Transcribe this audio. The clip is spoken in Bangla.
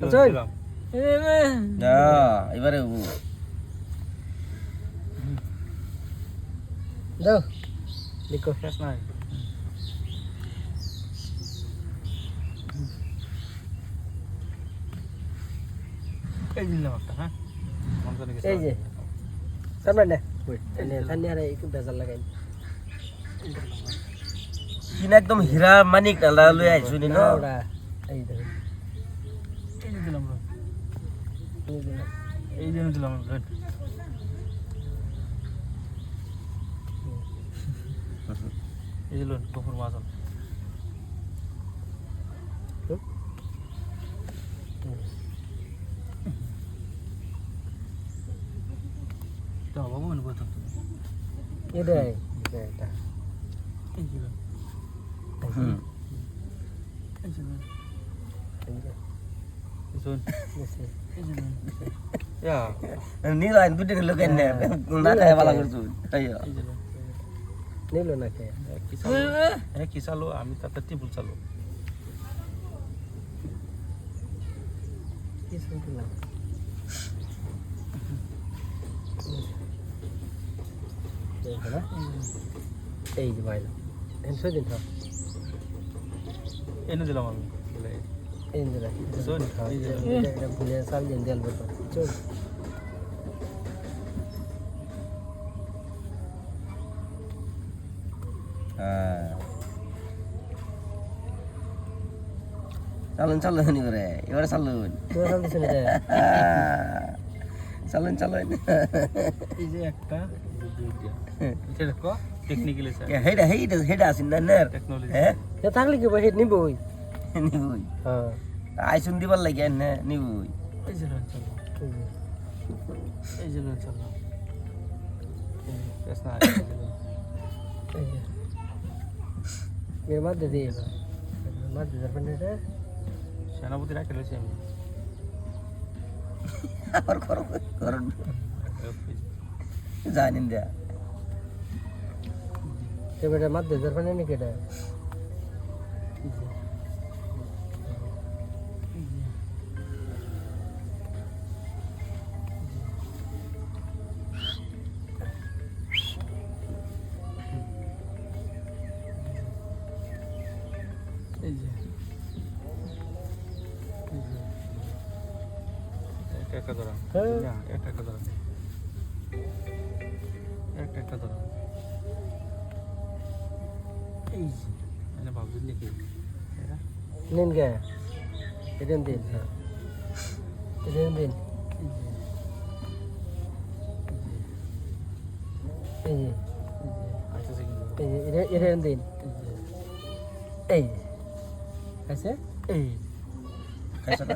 চল এবারে দাও। দেখো শেষ নাই এই হ্যাঁ? যে। সামনে নে। এনে ধানি আরে একটু বেজার লাগাই কিনা একদম হীরা মানিক ডালা লই আইছো নি ন? এই দেখো এই যে দিলাম লোন। এই যে এই যে দিলাম এই লোন, কপুর মাছ বাবু মনে তো। এটাই এটা। এই যে হুম। এই ইয়া, নীল আইন দুটো নিল কেন না? খায় ভালো করছ আইয়ো এই যে লোন। নিল না কে? এক কি চালো, আমি তাতে টিপুল চালো। এই যে এনশো দিন এনে দিলাম আমি। বলে, এই যে দেখ শোন, এই যে এটা এটা ভুলে সাল দিন দেল বতো চল হ্যাঁ চালুন চালুন করে এবারে চালুন তোর সাল দিছ না চালুন চালুন এই যে একটা দুইটা এটা দেখো টেকনিক্যাল আছে হেডা হেডা হেডা আসিন না নে টেকনোলজি হ্যাঁ এ থাকলে কি ভাই নিবই নিবুই। হ্যাঁ। আইসুন দিবার লাগে নে নিবুই। এই যে এই যে। এর মধ্যে দিয়ে মধ্যে যাবেন এটা সেনাপতি রাখে রয়েছে আমি। আবার করো করুন জানিন দে এবারে মধ্যে যাবেন নাকি এটা এই যে। একটা একটা ধরা। হ্যাঁ। না একটা একটা ধরা। একটা একটা ধরা। এই যে। মানে ভাবছি নাকি? নিন গে এদিন দিন। হ্যাঁ। এদিন দিন। এই যে। এই যে। এই যে এদিন দিন। এই যে। এই যে আছে এই খাইছ না